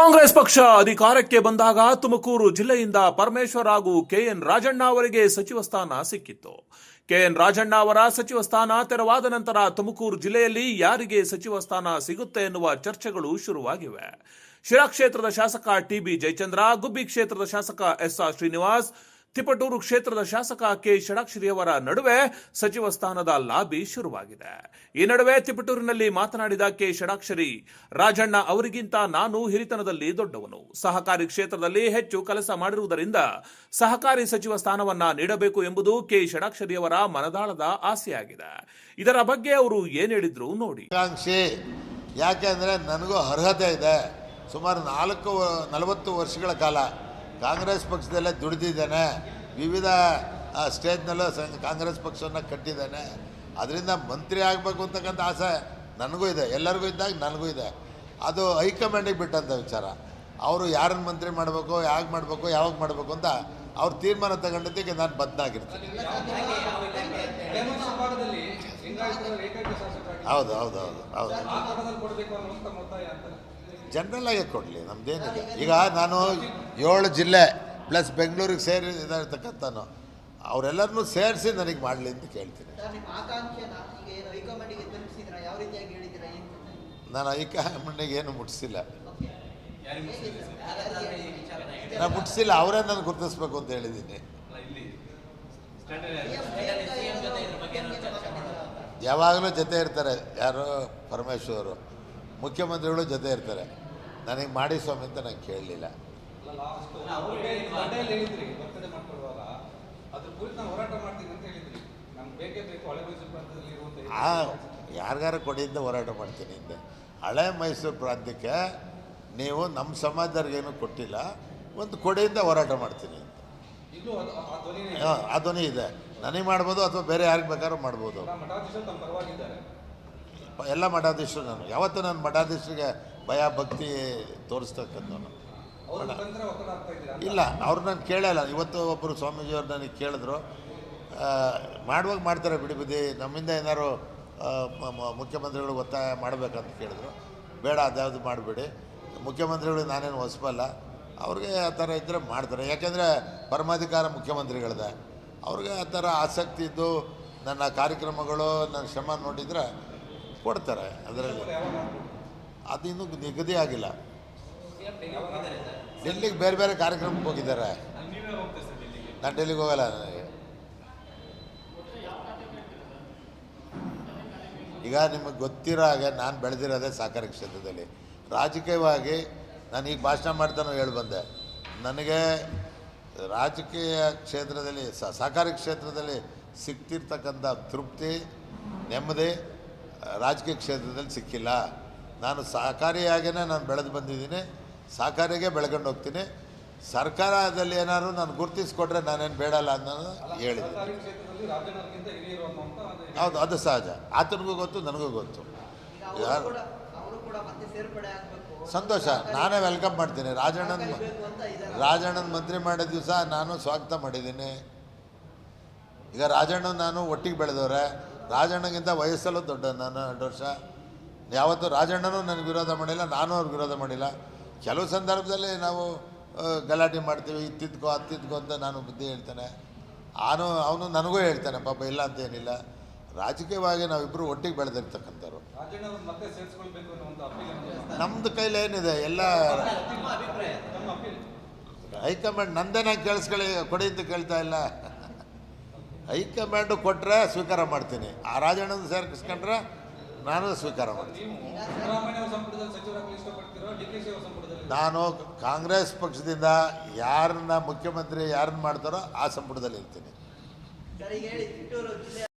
ಕಾಂಗ್ರೆಸ್ ಪಕ್ಷ ಅಧಿಕಾರಕ್ಕೆ ಬಂದಾಗ ತುಮಕೂರು ಜಿಲ್ಲೆಯಿಂದ ಪರಮೇಶ್ವರ್ ಹಾಗೂ ಕೆಎನ್ ರಾಜಣ್ಣ ಅವರಿಗೆ ಸಚಿವ ಸ್ಥಾನ ಸಿಕ್ಕಿತ್ತು. ಕೆಎನ್ ರಾಜಣ್ಣ ಅವರ ಸಚಿವ ಸ್ಥಾನ ತೆರವಾದ ನಂತರ ತುಮಕೂರು ಜಿಲ್ಲೆಯಲ್ಲಿ ಯಾರಿಗೆ ಸಚಿವ ಸ್ಥಾನ ಸಿಗುತ್ತೆ ಎನ್ನುವ ಚರ್ಚೆಗಳು ಶುರುವಾಗಿವೆ. ಶಿರಾ ಕ್ಷೇತ್ರದ ಶಾಸಕ ಟಿಬಿ ಜಯಚಂದ್ರ, ಗುಬ್ಬಿ ಕ್ಷೇತ್ರದ ಶಾಸಕ ಎಸ್ಆರ್ ಶ್ರೀನಿವಾಸ್ ತಿಪಟೂರು ಕ್ಷೇತ್ರದ ಶಾಸಕ ಕೆ ಷಡಾಕ್ಷರಿಯವರ ನಡುವೆ ಸಚಿವ ಸ್ಥಾನದ ಲಾಬಿ ಶುರುವಾಗಿದೆ. ಈ ನಡುವೆ ತಿಪಟೂರಿನಲ್ಲಿ ಮಾತನಾಡಿದ ಕೆ ಷಡಾಕ್ಷರಿ, ರಾಜಣ್ಣ ಅವರಿಗಿಂತ ನಾನು ಹಿರಿತನದಲ್ಲಿ ದೊಡ್ಡವನು. ಸಹಕಾರಿ ಕ್ಷೇತ್ರದಲ್ಲಿ ಹೆಚ್ಚು ಕೆಲಸ ಮಾಡಿರುವುದರಿಂದ ಸಹಕಾರಿ ಸಚಿವ ಸ್ಥಾನವನ್ನ ನೀಡಬೇಕು ಎಂಬುದು ಕೆ ಷಡಾಕ್ಷರಿಯವರ ಮನದಾಳದ ಆಸೆಯಾಗಿದೆ. ಇದರ ಬಗ್ಗೆ ಅವರು ಏನ್ ಹೇಳಿದ್ರು ನೋಡಿ. ಯಾಕೆಂದ್ರೆ ನನಗೂ ಅರ್ಹತೆ ಇದೆ. ಸುಮಾರು ನಾಲ್ಕು, ನಲವತ್ತು ವರ್ಷಗಳ ಕಾಲ ಕಾಂಗ್ರೆಸ್ ಪಕ್ಷದಲ್ಲೇ ದುಡಿದಿದ್ದೇನೆ. ವಿವಿಧ ಸ್ಟೇಜ್ನಲ್ಲೂ ಕಾಂಗ್ರೆಸ್ ಪಕ್ಷವನ್ನು ಕಟ್ಟಿದ್ದೇನೆ. ಅದರಿಂದ ಮಂತ್ರಿ ಆಗಬೇಕು ಅಂತಕ್ಕಂಥ ಆಸೆ ನನಗೂ ಇದೆ. ಎಲ್ಲರಿಗೂ ಇದ್ದಾಗ ನನಗೂ ಇದೆ. ಅದು ಹೈಕಮಾಂಡಿಗೆ ಬಿಟ್ಟಂಥ ವಿಚಾರ. ಅವರು ಯಾರನ್ನು ಮಂತ್ರಿ ಮಾಡಬೇಕು ಯಾವಾಗ ಮಾಡಬೇಕು ಯಾವಾಗ ಮಾಡಬೇಕು ಅಂತ ಅವ್ರು ತೀರ್ಮಾನ ತಗೊಂಡಿದ್ದಕ್ಕೆ ನಾನು ಬದ್ಧಾಗಿರ್ತೀನಿ ಹೌದು ಹೌದು ಹೌದು ಹೌದು. ಜನರಲ್ ಆಗಿ ಕೊಡಲಿ ನಮ್ದೇನಿಲ್ಲ. ಈಗ ನಾನು ಏಳು ಜಿಲ್ಲೆ ಪ್ಲಸ್ ಬೆಂಗಳೂರಿಗೆ ಸೇರಿ ಇದಾಗಿರ್ತಕ್ಕಂಥನು ಅವರೆಲ್ಲರನ್ನೂ ಸೇರಿಸಿ ನನಗೆ ಮಾಡಲಿ ಅಂತ ಕೇಳ್ತೀನಿ. ಸರ್ ನಿಮ್ಮ ಆಕಾಂಕ್ಷೆನ ಈಗ ಏನು ಹೈಕಮಾಂಡಿಗೆ ತಲುಪಿಸಿದ್ರ ಯಾವ ರೀತಿಯಾಗಿ ಹೇಳಿದ್ದೀರಾ? ಏನು ನಾನು ಹೈಕಮಾಂಡಿಗೆ ಏನು ಮುಟ್ಟಿಸಿಲ್ಲ. ನಾನು ಮುಟ್ಟಿಸಿಲ್ಲ ಅವರೇ ನಾನು ಗುರುತಿಸ್ಬೇಕು ಅಂತ ಹೇಳಿದ್ದೀನಿ. ಯಾವಾಗಲೂ ಜೊತೆ ಇರ್ತಾರೆ ಯಾರು ಪರಮೇಶ್ವರು ಮುಖ್ಯಮಂತ್ರಿಗಳು ಜೊತೆ ಇರ್ತಾರೆ. ನನಗೆ ಮಾಡಿ ಸ್ವಾಮಿ ಅಂತ ನಾನು ಕೇಳಲಿಲ್ಲ ಯಾರಿಗಾರು ಕೊಡಿಯಿಂದ ಹೋರಾಟ ಮಾಡ್ತೀನಿ ಹಿಂದೆ ಹಳೆ ಮೈಸೂರು ಪ್ರಾಂತ್ಯಕ್ಕೆ ನೀವು ನಮ್ಮ ಸಮಾಜದವ್ರಿಗೇನು ಕೊಟ್ಟಿಲ್ಲ ಒಂದು ಕೊಡೆಯಿಂದ ಹೋರಾಟ ಮಾಡ್ತೀನಿ ಅಂತ. ಆ ಧ್ವನಿ ಇದೆ. ನನಗೆ ಮಾಡ್ಬೋದು ಅಥವಾ ಬೇರೆ ಯಾರಿಗೆ ಬೇಕಾದ್ರೂ ಮಾಡ್ಬೋದು ನಮ್ಮ ಮಠಾಧೀಶರು ತಮ್ಮ ಪರವಾಗಿದ್ದಾರೆ ಪ- ಎಲ್ಲ ಮಠಾಧೀಶರು ನಾನು. ಯಾವತ್ತೂ ನಾನು ಮಠಾಧೀಶರಿಗೆ ಭಯ ಭಕ್ತಿ ತೋರಿಸ್ತಕ್ಕಂಥವ್ನು. ಇಲ್ಲ ಅವ್ರು ನಾನು ಕೇಳಲ್ಲ ಇವತ್ತು ಒಬ್ಬರು ಸ್ವಾಮೀಜಿಯವ್ರು ನನಗೆ ಕೇಳಿದ್ರು ಮಾಡುವಾಗ ಮಾಡ್ತಾರೆ ಬಿಡಿ ಬಿಡಿ ನಮ್ಮಿಂದ ಮ- ಮುಖ್ಯಮಂತ್ರಿಗಳು ಒತ್ತಾಯ ಮಾಡಬೇಕಂತ ಕೇಳಿದ್ರು. ಬೇಡ ಅದ್ಯಾವುದು ಮಾಡಬೇಡಿ. ಮುಖ್ಯಮಂತ್ರಿಗಳು ನಾನೇನು ಹೊಸಬಲ್ಲ ಅವ್ರಿಗೆ ಆ ಥರ ಇದ್ದರೆ ಮಾಡ್ತಾರೆ. ಯಾಕೆಂದರೆ ಪರಮಾಧಿಕಾರ ಮುಖ್ಯಮಂತ್ರಿಗಳದೆ. ಅವ್ರಿಗೆ ಆ ಥರ ಆಸಕ್ತಿ ಇದ್ದು ನನ್ನ ಕಾರ್ಯಕ್ರಮಗಳು ನನ್ನ ಶ್ರಮ ನೋಡಿದರೆ ಕೊಡ್ತಾರೆ ಅದರಲ್ಲಿ. ಅದು ಇನ್ನೂ ನಿಗದಿ ಆಗಿಲ್ಲ. ಡೆಲ್ಲಿಗೆ ಬೇರೆ ಬೇರೆ ಕಾರ್ಯಕ್ರಮಕ್ಕೆ ಹೋಗಿದ್ದಾರೆ. ನಾನು ಡೆಲ್ಲಿಗೆ ಹೋಗಲ್ಲ ನನಗೆ. ಈಗ ನಿಮಗೆ ಗೊತ್ತಿರೋ ಹಾಗೆ ನಾನು ಬೆಳೆದಿರೋದೇ ಸಹಕಾರಿ ಕ್ಷೇತ್ರದಲ್ಲಿ. ರಾಜಕೀಯವಾಗಿ ನಾನು ಈಗ ಭಾಷಣ ಮಾಡ್ತಾನೋ ಹೇಳಿ ಬಂದೆ. ನನಗೆ ರಾಜಕೀಯ ಕ್ಷೇತ್ರದಲ್ಲಿ ಸಹಕಾರಿ ಕ್ಷೇತ್ರದಲ್ಲಿ ಸಿಗ್ತಿರ್ತಕ್ಕಂಥ ತೃಪ್ತಿ, ನೆಮ್ಮದಿ ರಾಜಕೀಯ ಕ್ಷೇತ್ರದಲ್ಲಿ ಸಿಕ್ಕಿಲ್ಲ. ನಾನು ಸಹಕಾರಿಯಾಗೇ ನಾನು ಬೆಳೆದು ಬಂದಿದ್ದೀನಿ. ಸಹಕಾರಿಗೆ ಬೆಳ್ಕೊಂಡು ಹೋಗ್ತೀನಿ. ಸರ್ಕಾರದಲ್ಲಿ ಏನಾದ್ರು ನಾನು ಗುರುತಿಸ್ಕೊಟ್ರೆ ನಾನೇನು ಬೇಡಲ್ಲ ಅನ್ನೋದು ಹೇಳಿದೆ. ಹೌದು, ಅದು ಸಹಜ. ಆತನಿಗೂ ಗೊತ್ತು, ನನಗೂ ಗೊತ್ತು. ಯಾರು? ಸಂತೋಷ. ನಾನೇ ವೆಲ್ಕಮ್ ಮಾಡ್ತೀನಿ. ರಾಜಣ್ಣನ ರಾಜಣ್ಣನ ಮಂತ್ರಿ ಮಾಡಿದ ದಿವಸ ನಾನು ಸ್ವಾಗತ ಮಾಡಿದ್ದೀನಿ. ಈಗ ರಾಜಣ್ಣ ನಾನು ಒಟ್ಟಿಗೆ ಬೆಳೆದವ್ರೆ. ರಾಜಣ್ಣಗಿಂತ ವಯಸ್ಸಲ್ಲೂ ದೊಡ್ಡ ನಾನು ಎರಡು ವರ್ಷ ಯಾವತ್ತೂ ರಾಜಣ್ಣನೂ ನನಗೆ ವಿರೋಧ ಮಾಡಿಲ್ಲ ನಾನು ಅವ್ರಿಗೆ ವಿರೋಧ ಮಾಡಿಲ್ಲ. ಕೆಲವು ಸಂದರ್ಭದಲ್ಲಿ ನಾವು ಗಲಾಟೆ ಮಾಡ್ತೀವಿ ಇತ್ತಿದ್ಕೋ ಅತ್ತಿದ್ಕೋ ಅಂತ ನಾನು ಬುದ್ಧಿ ಹೇಳ್ತಾನೆ. ಅವನು ಅವನು ನನಗೂ ಹೇಳ್ತಾನೆ ಪಾಪ ಇಲ್ಲ ಅಂತ ಏನಿಲ್ಲ. ರಾಜಕೀಯವಾಗಿ ನಾವಿಬ್ಬರು ಒಟ್ಟಿಗೆ ಬೆಳೆದಿರ್ತಕ್ಕಂಥವ್ರು. ನಮ್ಮದು ಕೈಲೇನಿದೆ ಏನಿದೆ ಎಲ್ಲ ಹೈಕಮಾಂಡ್ ನಂದೇನ ಕೇಳಿಸ್ಕೊಳ್ಳಿ ಕೊಡಿ ಅಂತ ಕೇಳ್ತಾ ಇಲ್ಲ. ಹೈಕಮಾಂಡು ಕೊಟ್ಟರೆ ಸ್ವೀಕಾರ ಮಾಡ್ತೀನಿ. ಆ ರಾಜಣ್ಣನ ಸೇರ್ಕಿಸ್ಕೊಂಡ್ರೆ ನಾನು ಸ್ವೀಕಾರ ಮಾಡ್ತೀನಿ. ನಾನು ಕಾಂಗ್ರೆಸ್ ಪಕ್ಷದಿಂದ ಯಾರನ್ನ ಮುಖ್ಯಮಂತ್ರಿ ಯಾರನ್ನ ಮಾಡ್ತಾರೋ ಆ ಸಂಪುಟದಲ್ಲಿ ಇರ್ತೀನಿ.